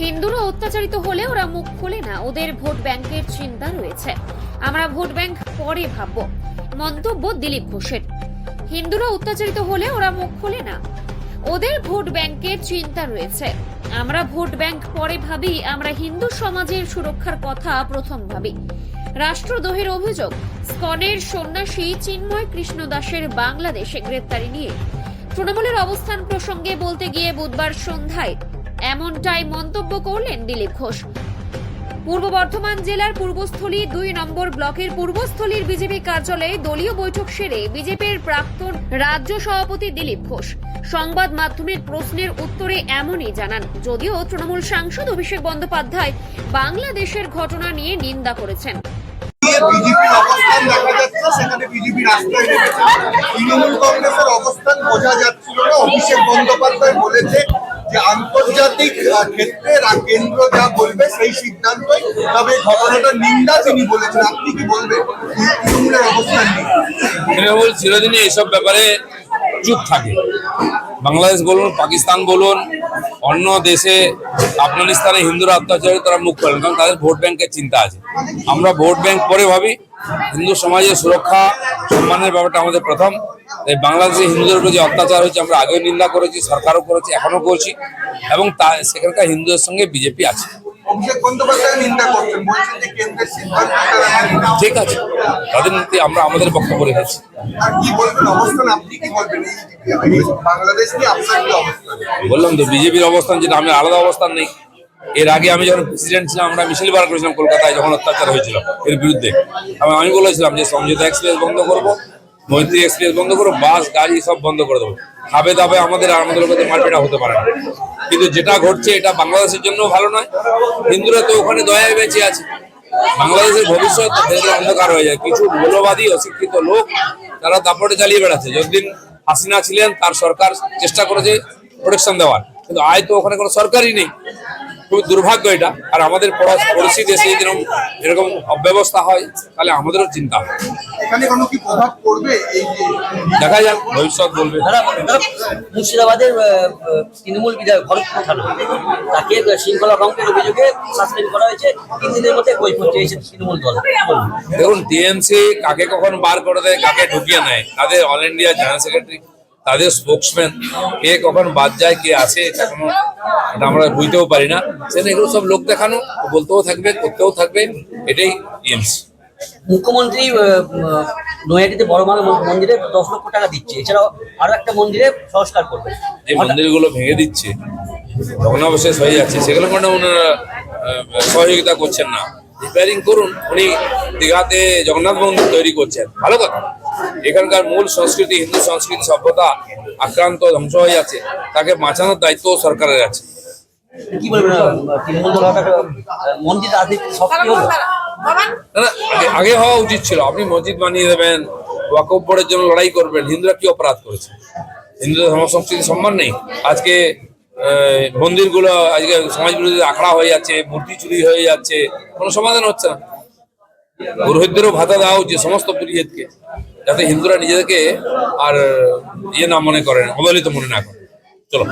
হিন্দুরা অত্যাচারিত হলে ওরা মুখ খোলে না। ওদের ভোট ব্যাংকের চিন্তা রয়েছে। আমরা ভোট ব্যাংক পরে ভাবব। মন্তব্য দিলীপ ঘোষের। হিন্দুরা অত্যাচারিত হলে ওরা মুখ খোলে না। ওদের ভোট ব্যাংকের চিন্তা রয়েছে। আমরা ভোট ব্যাংক পরে ভাবি, আমরা হিন্দু সমাজের সুরক্ষার কথা প্রথম ভাবি। রাষ্ট্রদ্রোহের অভিযোগ, স্কনের সন্ন্যাসী চিন্ময় কৃষ্ণ দাসের বাংলাদেশে গ্রেপ্তারি নিয়ে। তৃণমূলের অবস্থান প্রসঙ্গে বলতে গিয়ে বুধবার সন্ধ্যায় এমনটাই মন্তব্য করলেন দিলীপ ঘোষ। পূর্ব বর্ধমান জেলার পূর্বস্থলী দুই নম্বর ব্লকের পূর্বস্থলীর বিজেপি কার্যালয়ে দলীয় বৈঠক সেরে বিজেপির প্রাক্তন রাজ্য সভাপতি দিলীপ ঘোষ। সংবাদ মাধ্যমের প্রশ্নের উত্তরে এমনই জানান, যদিও তৃণমূল সাংসদ অভিষেক বন্দ্যোপাধ্যায় বাংলাদেশের ঘটনা নিয়ে নিন্দা করেছেন। তৃণমূল কংগ্রেসের অবস্থান বোঝা যাচ্ছিল না, অভিষেক বন্দ্যোপাধ্যায় বলেছে যে আন্তর্জাতিক ক্ষেত্রে কেন্দ্র যা বলবে সেই সিদ্ধান্তই, তবে ঘটনাটা নিন্দা তিনি বলেছেন। আপনি কি বলবেন? অবস্থান নিয়ে? তৃণমূল চিরদিনই এইসব ব্যাপারে চুপ থাকে। বাংলাদেশ বলুন, পাকিস্তান বলুন, অন্য দেশে আফগানিস্তানে হিন্দুরা অত্যাচারে তারা মুখ করেন কারণ তাদের ভোট ব্যাংকের চিন্তা আছে। আমরা ভোট ব্যাংক পরে ভাবি হিন্দু সমাজের সুরক্ষা সম্মানের ব্যাপারটা আমাদের প্রথম। এই বাংলাদেশে হিন্দুদের উপর যে অত্যাচার হয়েছে আমরা আগেও নিন্দা করেছি সরকারও করেছি এখনও করছি এবং তা সেখানকার হিন্দুদের সঙ্গে বিজেপি আছে। ঠিক আছে তাদের নীতি আমরা আমাদের বক্তব্য রেখেছি। বললাম তো বিজেপির অবস্থান যেটা আমি আলাদা অবস্থান নেই। এর আগে আমি যখন প্রেসিডেন্ট ছিলাম, আমরা মিছিল বার করেছিলাম কলকাতায়, যখন অত্যাচার হয়েছিল এর বিরুদ্ধে। আমি বলেছিলাম যে সমঝোতা এক্সপ্রেস বন্ধ করব, মৈত্রী এক্সপ্রেস বন্ধ করব, বাস, গাড়ি সব বন্ধ করে দেবো। খাবে দাবে আমাদের আর আমাদের লোকেদের মারপেটা হতে পারে না। কিন্তু যেটা ঘটছে, এটা বাংলাদেশের জন্য ভালো নয়। হিন্দুরা তো ওখানে দয়ায় বেঁচে আছে। বাংলাদেশের ভবিষ্যৎ অন্ধকার হয়ে যায়। কিছু মৌলবাদী, অশিক্ষিত লোক, তারা দাপটে চালিয়ে বেড়াচ্ছে। যতদিন হাসিনা ছিলেন, তার সরকার চেষ্টা করেছে প্রোটেকশন দেওয়ার। কিন্তু আয় তো ওখানে কোনো সরকারই নেই। খুবই দুর্ভাগ্য এটা। আর আমাদের পড়া- পড়শি দেশে যদি এরকম এরকম অব্যবস্থা হয় তাহলে আমাদেরও চিন্তা হয় এখানে কোনো কি প্রভাব পড়বে এই যে দেখা যাক ভবিষ্যৎ বলবে। মুর্শিদাবাদের তৃণমূল বিধায়ক ভরতপুর থানা তাকে শৃঙ্খলা ভঙ্গের অভিযোগে সাসপেন্ড করা হয়েছে। তিন দিনের মধ্যে কৈফত চেয়েছে তৃণমূল দল। দেখুন টিএমসি কাকে কখন বার করে দেয় কাকে ঢুকিয়ে নেয় তাদের অল ইন্ডিয়া জেনারেল সেক্রেটারি তাদের স্পোক্সম্যান কে কখন বাদ যায় কে এটা কোনো এটা আমরা বুঝতেও পারি না। সেটা এগুলো সব লোক দেখানো বলতেও থাকবে করতেও থাকবে এটাই টিএমসি মুখ্যমন্ত্রী নৈহাটিতে বড় মাল মন্দিরে দশ লক্ষ টাকা দিচ্ছে। এছাড়াও আরও একটা মন্দিরে সংস্কার করবে। যে মন্দিরগুলো ভেঙে দিচ্ছে ভগ্নাবশেষ হয়ে যাচ্ছে সেগুলো মানে ওনারা সহযোগিতা করছেন না। রিপেয়ারিং করুন উনি দীঘাতে জগন্নাথ মন্দির তৈরি করছেন। ভালো কথা। এখানকার মূল সংস্কৃতি হিন্দু সংস্কৃতি সভ্যতা আক্রান্ত ধ্বংস হয়ে যাচ্ছে। তাকে বাঁচানোর দায়িত্ব সরকারের আছে। কি বলবেন তৃণমূল দল মন্দির আগে- হওয়া উচিত ছিল। আপনি মসজিদ বানিয়ে দেবেন ওয়াকফ বোর্ডের জন্য লড়াই করবেন। হিন্দুরা কি অপরাধ করেছে? হিন্দুদের ধর্ম সংস্কৃতি সম্মান নেই। আজকে মন্দিরগুলো আজকে সমাজ বিরোধী আখড়া হয়ে যাচ্ছে, মূর্তি চুরি হয়ে যাচ্ছে, কোনো সমাধান হচ্ছে না। পুরোহিতদেরও ভাতা দেওয়া উচিত সমস্ত পুরোহিতকে, যাতে হিন্দুরা নিজেদেরকে আর ইয়ে না মনে করেন অবহেলিত মনে না করেন চলো